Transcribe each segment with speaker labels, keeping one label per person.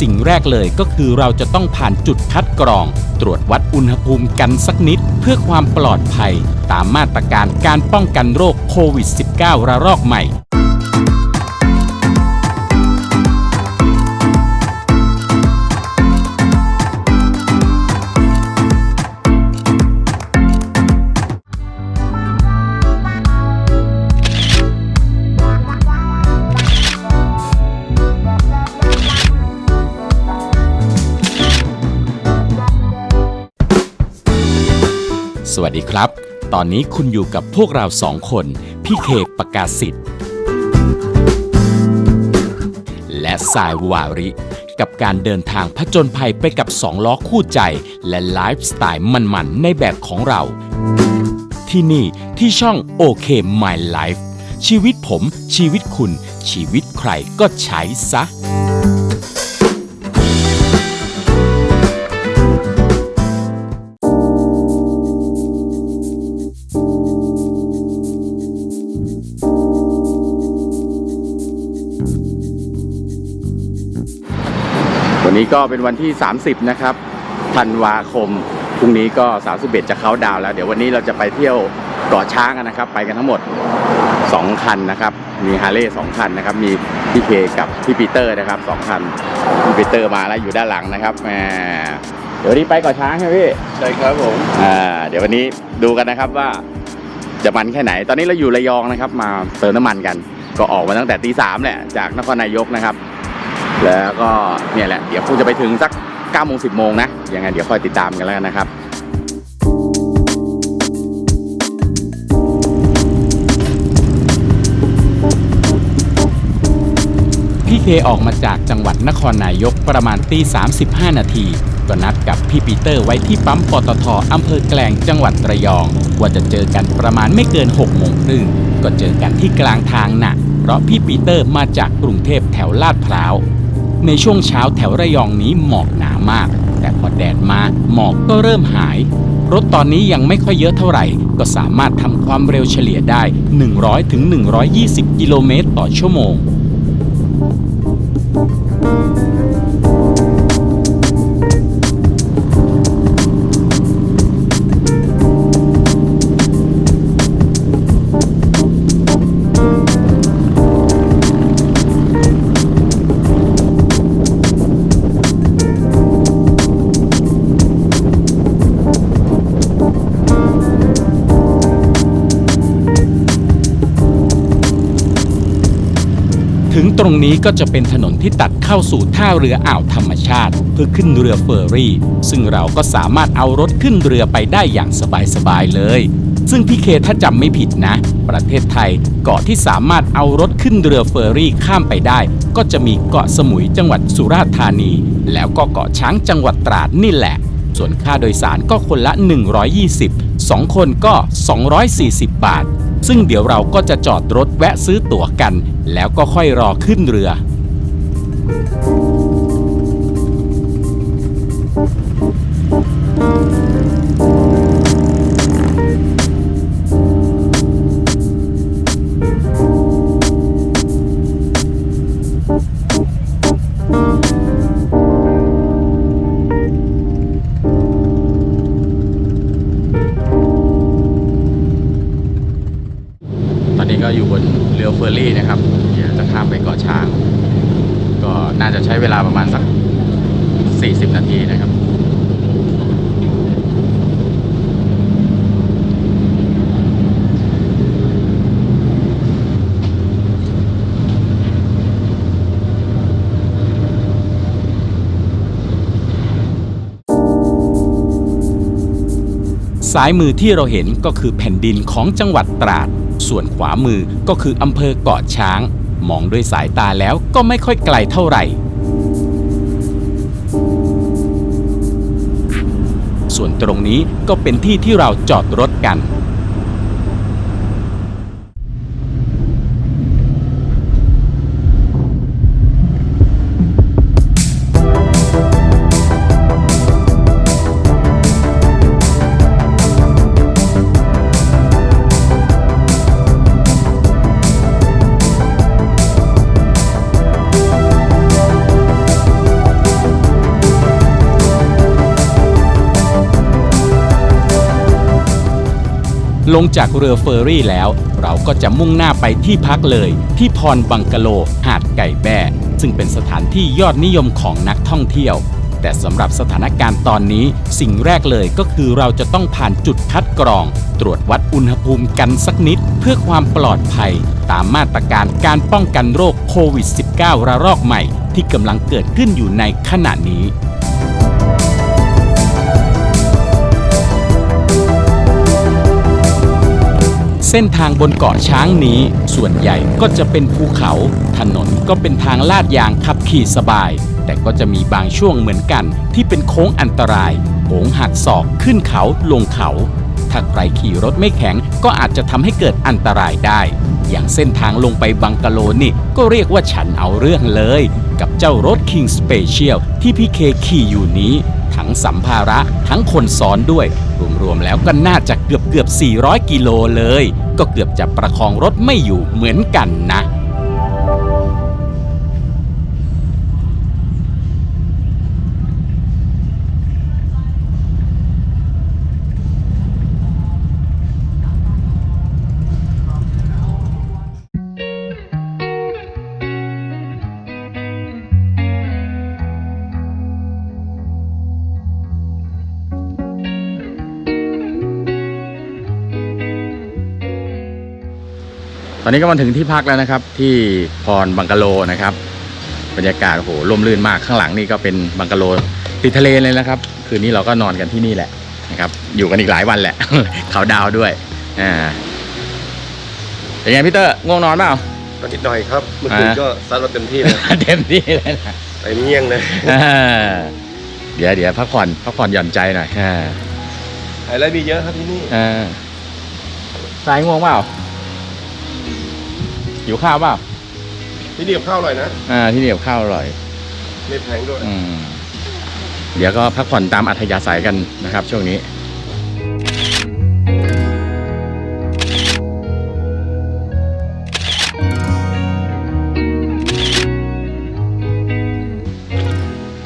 Speaker 1: สิ่งแรกเลยก็คือเราจะต้องผ่านจุดคัดกรอง ตรวจวัดอุณหภูมิกันสักนิด เพื่อความปลอดภัย ตามมาตรการการป้องกันโรคโควิด -19 ระลอกใหม่ วัสดีครับ ตอนนี้คุณอยู่กับพวกเราสองคน พี่เคประกาศสิทธิ์ และสายวาริ กับการเดินทางผจญภัยไปกับสองล้อคู่ใจ และไลฟ์สไตล์มันๆ ในแบบของเรา ที่นี่ที่ช่องโอเค My Life ชีวิตผม ชีวิตคุณ ชีวิตใครก็ใช้ซะ
Speaker 2: ก็เป็นวันที่ 30 นะครับธันวาคมพรุ่งนี้ก็ 31 จะเข้าดาวน์แล้ว เดี๋ยววันนี้เราจะไปเที่ยวเกาะช้างกันนะครับ ไปกันทั้งหมด 2 คันนะครับ มีฮาร์เลย์สองคันนะครับ มีพี่เคกับพี่ปีเตอร์นะครับสองคันพี่ปีเตอร์มาแล้วอยู่ด้านหลังนะครับแหมเดี๋ยววันนี้ไปเกาะช้างใช่ไหมพี่
Speaker 3: ใช่ครับผม
Speaker 2: อ่าเดี๋ยววันนี้ดูกันนะครับว่าจะมันแค่ไหน ตอนนี้เราอยู่ระยองนะครับ มาเติมน้ำมันกัน ก็ออกมาตั้งแต่ตีสามแหละจากนครนายกนะครับ แล้วก็เนี่ยแหละ เดี๋ยวคงจะไปถึงสัก9โมง10โมงนะยังไงเดี๋ยวคอยติดตามกันแล้วกันนะครับ
Speaker 1: พี่เคออกมาจากจังหวัดนครนายกประมาณตี35 นาที ก็นัดกับพี่ปีเตอร์ไว้ที่ปั๊มปตทอำเภอแกลงจังหวัดระยอง ว่าจะเจอกันประมาณไม่เกิน6โมงครึ่งก็เจอกันที่กลางทางน่ะ เพราะพี่ปีเตอร์มาจากกรุงเทพแถวลาดพร้าว ในช่วงเช้าแถวระยองนี้หมอกหนามาก แต่พอแดดมาหมอกก็เริ่มหาย รถตอนนี้ยังไม่ค่อยเยอะเท่าไหร่ ก็สามารถทำความเร็วเฉลี่ยได้ 100-120 กิโลเมตรต่อชั่วโมง ตรงนี้ก็จะเป็นถนนที่ตัดเข้าสู่ท่าเรืออ่าวธรรมชาติ เพื่อขึ้นเรือเฟอร์รี่ ซึ่งเราก็สามารถเอารถขึ้นเรือไปได้อย่างสบายๆเลย ซึ่งพี่เคถ้าจำไม่ผิดนะ ประเทศไทยเกาะที่สามารถเอารถขึ้นเรือเฟอร์รี่ข้ามไปได้ ก็จะมีเกาะสมุยจังหวัดสุราษฎร์ธานี แล้วก็เกาะช้างจังหวัดตราดนี่แหละ ส่วนค่าโดยสารก็คนละ 120 2 คนก็ 240 บาท ซึ่งเดี๋ยวเราก็จะจอดรถแวะซื้อตั๋วกัน แล้วก็ค่อยรอขึ้นเรือ
Speaker 2: จะใช้เวลาประมาณสัก 40 นาทีนะครับ
Speaker 1: ซ้ายมือที่เราเห็นก็คือแผ่นดินของจังหวัดตราด ส่วนขวามือก็คืออำเภอเกาะช้าง มองด้วยสายตาแล้วก็ไม่ค่อยไกลเท่าไหร่ ส่วนตรงนี้ก็เป็นที่ที่เราจอดรถกัน ลงจากเรือเฟอร์รี่แล้ว เราก็จะมุ่งหน้าไปที่พักเลย ที่พรบังกะโล หาดไก่แบ้ซึ่งเป็นสถานที่ยอดนิยมของนักท่องเที่ยว แต่สำหรับสถานการณ์ตอนนี้ สิ่งแรกเลยก็คือเราจะต้องผ่านจุดคัดกรอง ตรวจวัดอุณหภูมิกันสักนิด เพื่อความปลอดภัย ตามมาตรการการป้องกันโรคโควิด -19 ระลอกใหม่ ที่กำลังเกิดขึ้นอยู่ในขณะนี้ เส้นทางบนเกาะช้างนี้ ส่วนใหญ่ก็จะเป็นภูเขา ถนนก็เป็นทางลาดยางขับขี่สบาย แต่ก็จะมีบางช่วงเหมือนกัน ที่เป็นโค้งอันตรายโค้งหักศอกขึ้นเขาลงเขา ถ้าใครขี่รถไม่แข็ง ก็อาจจะทำให้เกิดอันตรายได้ อย่างเส้นทางลงไปบังกะโลนี่ ก็เรียกว่าฉันเอาเรื่องเลย กับเจ้ารถ King Special ที่พี่เคขี่อยู่นี้ ทั้งสัมภาระทั้งคนซ้อนด้วย รวมๆแล้วก็น่าจะเกือบเกือบๆ400 กิโลเลย ก็เกือบจะประคองรถไม่อยู่เหมือนกันนะ
Speaker 2: ตอนนี้ก็มาถึงที่พักแล้วนะครับ ที่พรบังกะโลนะครับ บรรยากาศโอ้โหร่มรื่นมากข้างหลังนี่ก็เป็นบังกะโลติดทะเลเลยนะครับ คืนนี้เราก็นอนกันที่นี่แหละนะครับ อยู่กันอีกหลายวันแหละ เขาดาวด้วยอ่าเป็นไงพี่เตอร์ง่วงนอนเปล่า
Speaker 3: ก็นิดหน่อยครับ เมื่อคืน
Speaker 2: อ่า
Speaker 3: ก็ซัดเราเต็มที่เลย
Speaker 2: เต็มที่เลยนะ
Speaker 3: เต็มเงี้ยงเลย
Speaker 2: อ่าเดี๋ยวเดี๋ยวพักผ่อนพักผ่อนหย่อนใจหน่อยอ่า
Speaker 3: ไฮไลท์มีเยอะครับที่นี่
Speaker 2: อ่าสายง่วงเปล่า หิวข้าวเปล่า
Speaker 3: ที่นี่กับข้าวอร่อยนะ
Speaker 2: อ่า ที่นี่กับข้าวอร่อย
Speaker 3: ไม่แพงด้วย
Speaker 2: อืม เดี๋ยวก็พักผ่อนตามอัธยาศัยกันนะครับ ช่วงนี้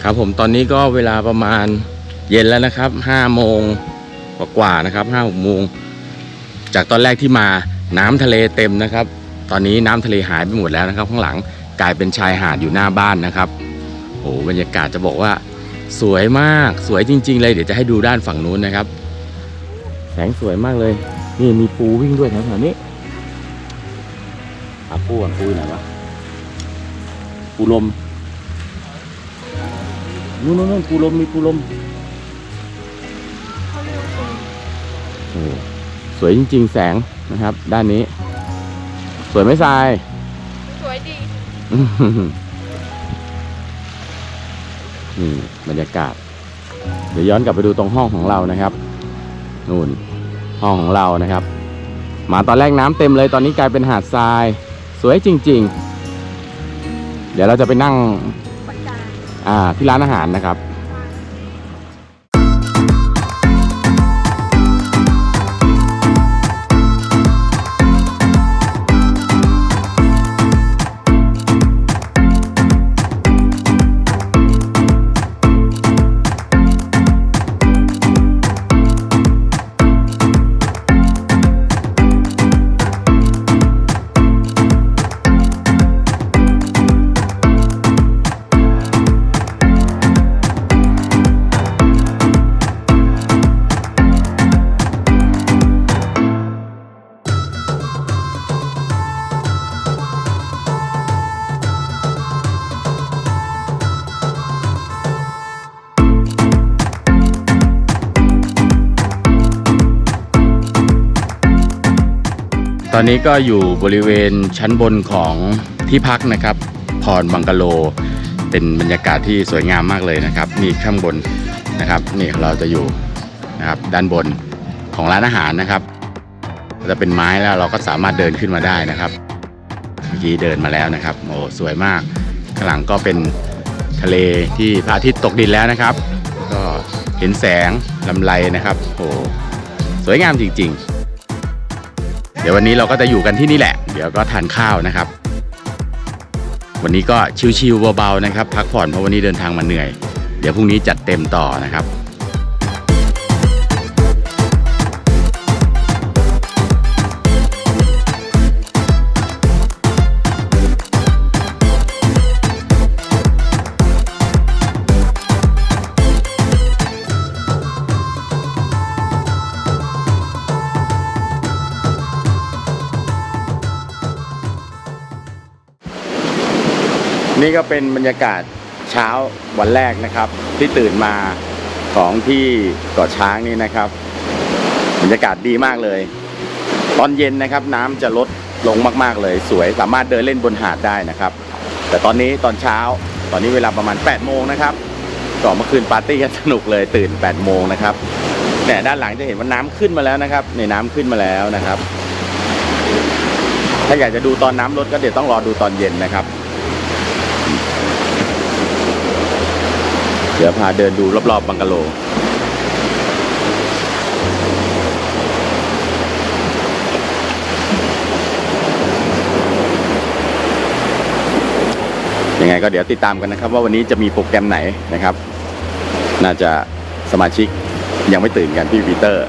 Speaker 2: ครับผมตอนนี้ก็เวลาประมาณเย็นแล้วนะครับห้าโมงกว่าๆนะครับห้าหกโมงจากตอนแรกที่มาน้ำทะเลเต็มนะครับ ตอนนี้น้ำทะเลหายไปหมดแล้วนะครับ ข้างหลังกลายเป็นชายหาดอยู่หน้าบ้านนะครับโอ้บรรยากาศจะบอกว่า สวยมากสวยจริง ๆ เลยเดี๋ยวจะให้ดูด้านฝั่งนู้นนะครับ แสงสวยมากเลย นี่มีปูวิ่งด้วยแถวๆนี้หาปูอะปูอยู่ไหนวะปูลมนู่นนู่นปูลมมีปูลมโอ้สวยจริง ๆ แสงนะครับ ด้านนี้ สวยไหมทราย
Speaker 4: สวยดี
Speaker 2: อืมนี่บรรยากาศ เดี๋ยวย้อนกลับไปดูตรงห้องของเรานะครับนู่นห้องของเรานะครับ มาตอนแรกน้ำเต็มเลยตอนนี้กลายเป็นหาดทราย สวยจริง ๆ เดี๋ยวเราจะไปนั่ง
Speaker 4: ประจาน
Speaker 2: อ่าที่ร้านอาหารนะครับ ตอนนี้ก็อยู่บริเวณชั้นบนของที่พักนะครับ พรบังกะโล เป็นบรรยากาศที่สวยงามมากเลยนะครับนี่ข้างบนนะครับนี่เราจะอยู่นะครับด้านบนของร้านอาหารนะครับจะเป็นไม้แล้วเราก็สามารถเดินขึ้นมาได้นะครับเมื่อกี้เดินมาแล้วนะครับโอ้สวยมากข้างหลังก็เป็นทะเลที่พระอาทิตย์ตกดินแล้วนะครับ ก็เห็นแสงลำไรนะครับโอ้สวยงามจริง ๆ เดี๋ยววันนี้เราก็จะอยู่กันที่นี่แหละ เดี๋ยวก็ทานข้าวนะครับ วันนี้ก็ชิวๆเบาๆนะครับ พักผ่อนเพราะวันนี้เดินทางมาเหนื่อย เดี๋ยวพรุ่งนี้จัดเต็มต่อนะครับ นี่ก็เป็นบรรยากาศเช้าวันแรกนะครับ ที่ตื่นมาของที่เกาะช้างนี่นะครับ บรรยากาศดีมากเลย ตอนเย็นนะครับ น้ำจะลดลงมากๆเลย สวยสามารถเดินเล่นบนหาดได้นะครับ แต่ตอนนี้ตอนเช้าตอนนี้เวลาประมาณ8โมงนะครับก่อนเมื่อคืนปาร์ตี้กันสนุกเลยตื่น8โมงนะครับแต่ด้านหลังจะเห็นว่าน้ำขึ้นมาแล้วนะครับในน้ำขึ้นมาแล้วนะครับ ถ้าอยากจะดูตอนน้ำลดก็เดี๋ยวต้องรอดูตอนเย็นนะครับ ดี๋ยวพาเดินดูรอบๆบังกะโลยังไงก็เดี๋ยวติดตามกันนะครับ ว่าวันนี้จะมีโปรแกรมไหนนะครับ น่าจะสมาชิกยังไม่ตื่นกันพี่ปีเตอร์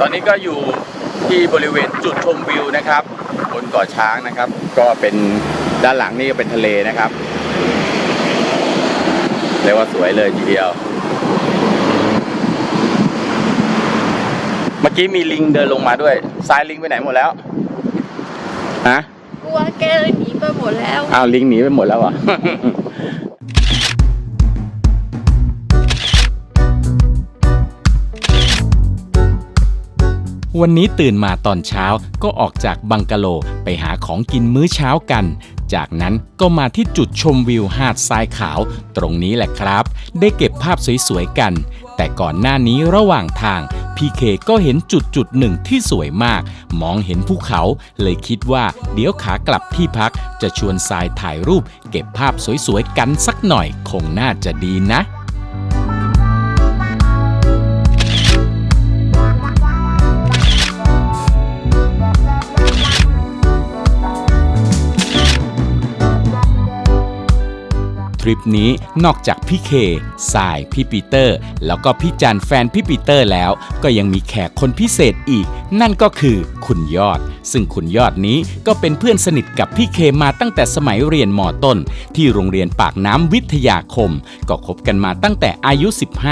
Speaker 2: ตอนนี้ก็อยู่ที่บริเวณจุดชมวิวนะครับ บนเกาะช้างนะครับ ก็เป็นด้านหลังนี่ก็เป็นทะเลนะครับ เรียกว่าสวยเลยทีเดียว เมื่อกี้มีลิงเดินลงมาด้วยทรายลิงไปไหนหมดแล้วฮะ
Speaker 4: กลัวแกเลยหนีไปหมดแล้ว
Speaker 2: อ้าวลิงหนีไปหมดแล้วเห
Speaker 1: วันนี้ตื่นมาตอนเช้าก็ออกจากบังกะโลไปหาของกินมื้อเช้ากัน จากนั้นก็มาที่จุดชมวิวหาดทรายขาว ตรงนี้แหละครับ ได้เก็บภาพสวยๆกัน แต่ก่อนหน้านี้ระหว่างทางพีเคก็เห็นจุดจุดๆหนึ่งที่สวยมาก มองเห็นภูเขา เลยคิดว่าเดี๋ยวขากลับที่พัก จะชวนทรายถ่ายรูป เก็บภาพสวยๆกันสักหน่อย คงน่าจะดีนะ ทริปนี้นอกจากพี่เคสายพี่ปีเตอร์ แล้วก็พี่จันแฟนพี่ปีเตอร์แล้ว ก็ยังมีแขกคนพิเศษอีก นั่นก็คือคุณยอด ซึ่งคุณยอดนี้ก็เป็นเพื่อนสนิทกับพี่เคมาตั้งแต่สมัยเรียนมต้น ที่โรงเรียนปากน้ำวิทยาคม ก็คบกันมาตั้งแต่อายุ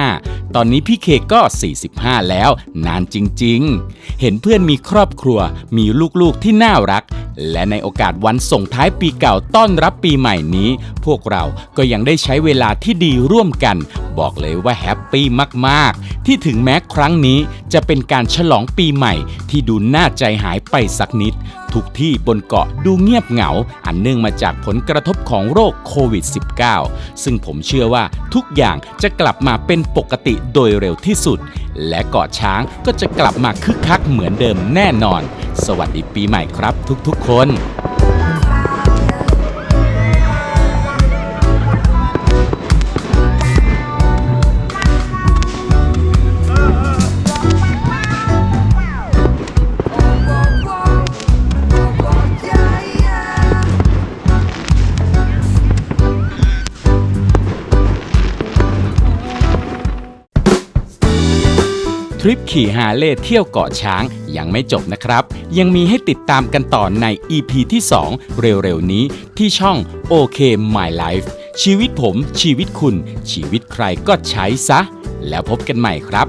Speaker 1: 15 ตอนนี้พี่เคก็ 45 แล้ว นานจริงๆ เห็นเพื่อนมีครอบครัว มีลูกๆที่น่ารัก และในโอกาสวันส่งท้ายปีเก่าต้อนรับปีใหม่นี้ พวกเราก็ยังได้ใช้เวลาที่ดีร่วมกัน บอกเลยว่าแฮปปี้มากๆ ที่ถึงแม้ครั้งนี้จะเป็นการฉลองปีใหม่ ที่ดูน่าใจหายไปสักนิด ทุกที่บนเกาะดูเงียบเหงา อันเนื่องมาจากผลกระทบของโรคโควิด -19 ซึ่งผมเชื่อว่าทุกอย่างจะกลับมาเป็นปกติโดยเร็วที่สุด และเกาะช้างก็จะกลับมาคึกคักเหมือนเดิมแน่นอน สวัสดีปีใหม่ครับทุกๆคน ทริปขี่ฮาเล่เที่ยวเกาะช้างยังไม่จบนะครับ ยังมีให้ติดตามกันต่อใน EP ที่ 2 เร็วๆนี้ที่ช่อง OK My Life ชีวิตผม ชีวิตคุณ ชีวิตใครก็ใช้ซะ แล้วพบกันใหม่ครับ